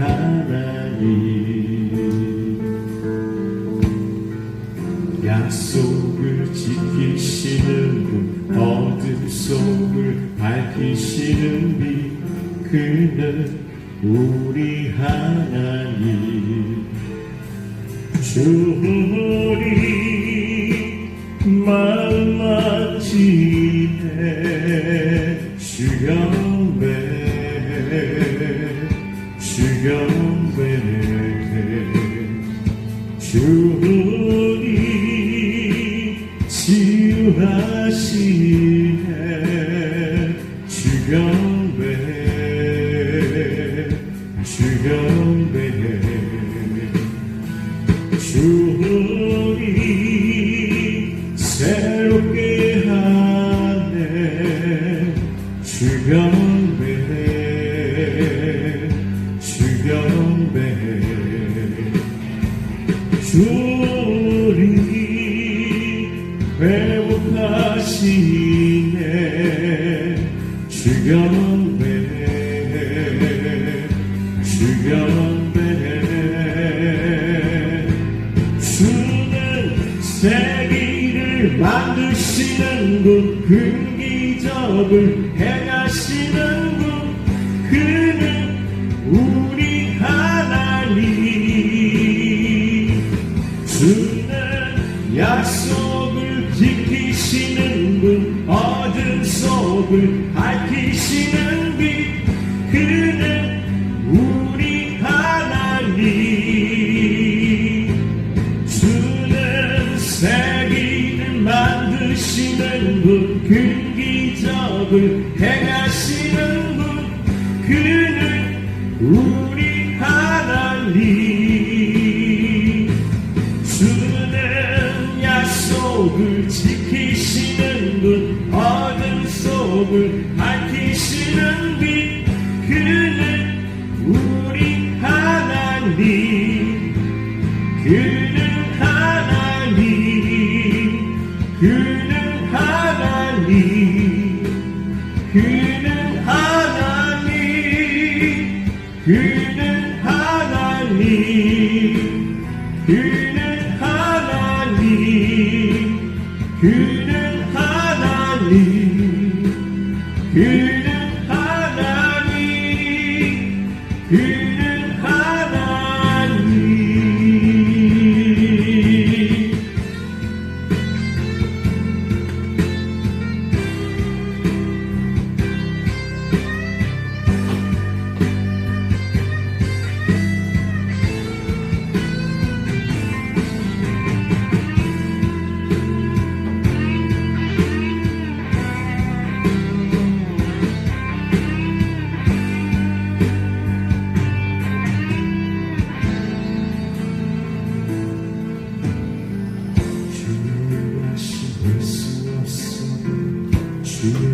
우리 하나님 약속을 지키시는 분 어둠 속을 밝히시는 빛 그는 우리 하나님. 주리 마음 만지네 주경배 만드시는 분 금기적을 행하시는 분 그는 우리 하나님. 주는 약속을 지키시는 분 어둠 속을 밝히시는 빛 그는 근기적을 행하시는 분 그는 우리 하나님. 주는 약속을 지키시는 분 어둠 속을 밝히시는 빛 그는 우리 하나님. 그는 하나님. 그 Hmm.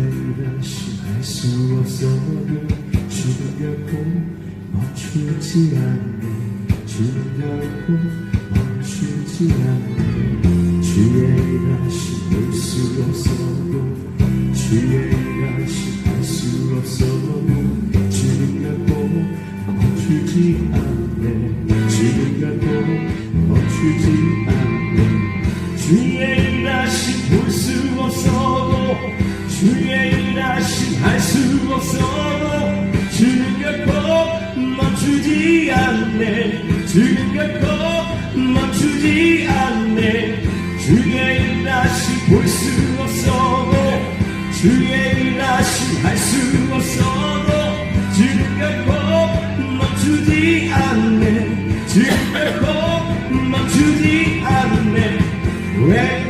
다시 할수 없어도 주는 결코 멈추지 않네. 주는 결코 멈추지 않네. 주의 다시 볼수 없어도 주의 다시 할수 없어도 주는 결코 멈추지 않네. 주는 결코 멈추지 않네. 주의 일하시 수 없어도 주는 결코 멈추지 않네. 주는 결코 멈추지 않네. 주의 일하시 볼 수 없어도 주의 일하시 할 수 없어도 주는 결코 멈추지 않네. 주는 결코 멈추지 않네. Waymaker,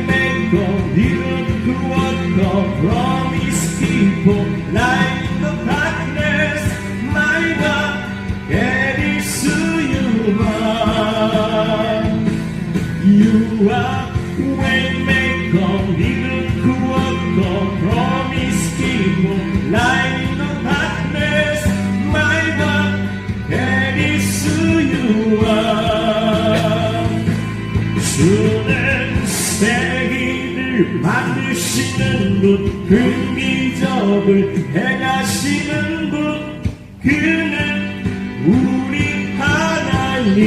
만드시는 분, 금기적을 행하시는 분, 그는 우리 하나님.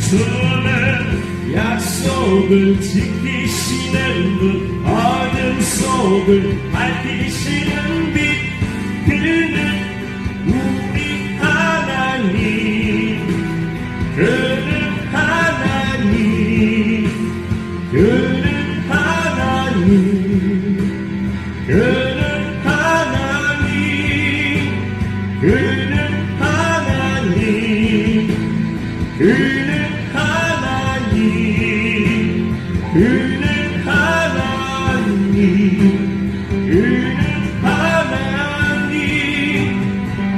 저는 약속을 지키시는 분 어둠 속을 밝히시는 빛 그는 은혜 하나님 은혜 하나님 은혜 하나님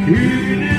은혜